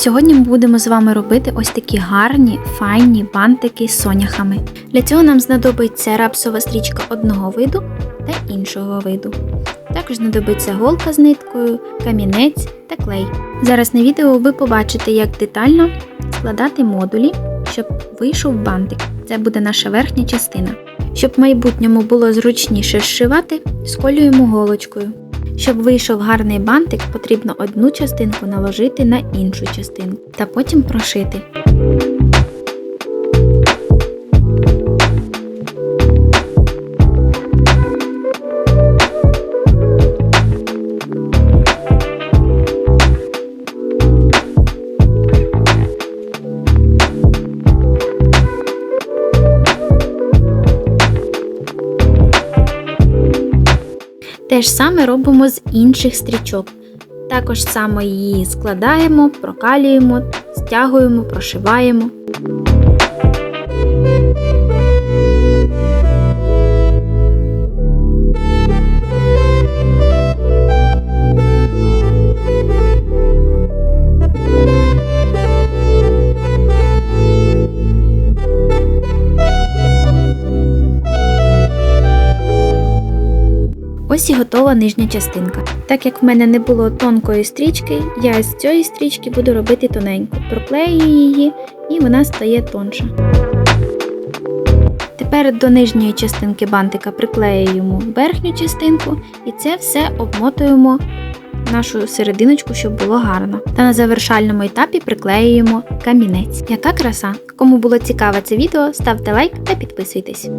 Сьогодні ми будемо з вами робити ось такі гарні, файні бантики з соняхами. Для цього нам знадобиться рапсова стрічка одного виду та іншого виду. Також знадобиться голка з ниткою, камінець та клей. Зараз на відео ви побачите, як детально складати модулі, щоб вийшов бантик. Це буде наша верхня частина. Щоб в майбутньому було зручніше зшивати, сколюємо голочкою. Щоб вийшов гарний бантик, потрібно одну частинку наложити на іншу частинку та потім прошити. Те ж саме робимо з інших стрічок. Також само її складаємо, прокалюємо, стягуємо, прошиваємо. Ось і готова нижня частинка. Так як в мене не було тонкої стрічки, я з цієї стрічки буду робити тоненьку. Проклею її і вона стає тонша. Тепер до нижньої частинки бантика приклеюємо верхню частинку і це все обмотуємо нашу серединочку, щоб було гарно. Та на завершальному етапі приклеюємо камінець. Яка краса! Кому було цікаве це відео, ставте лайк та підписуйтесь.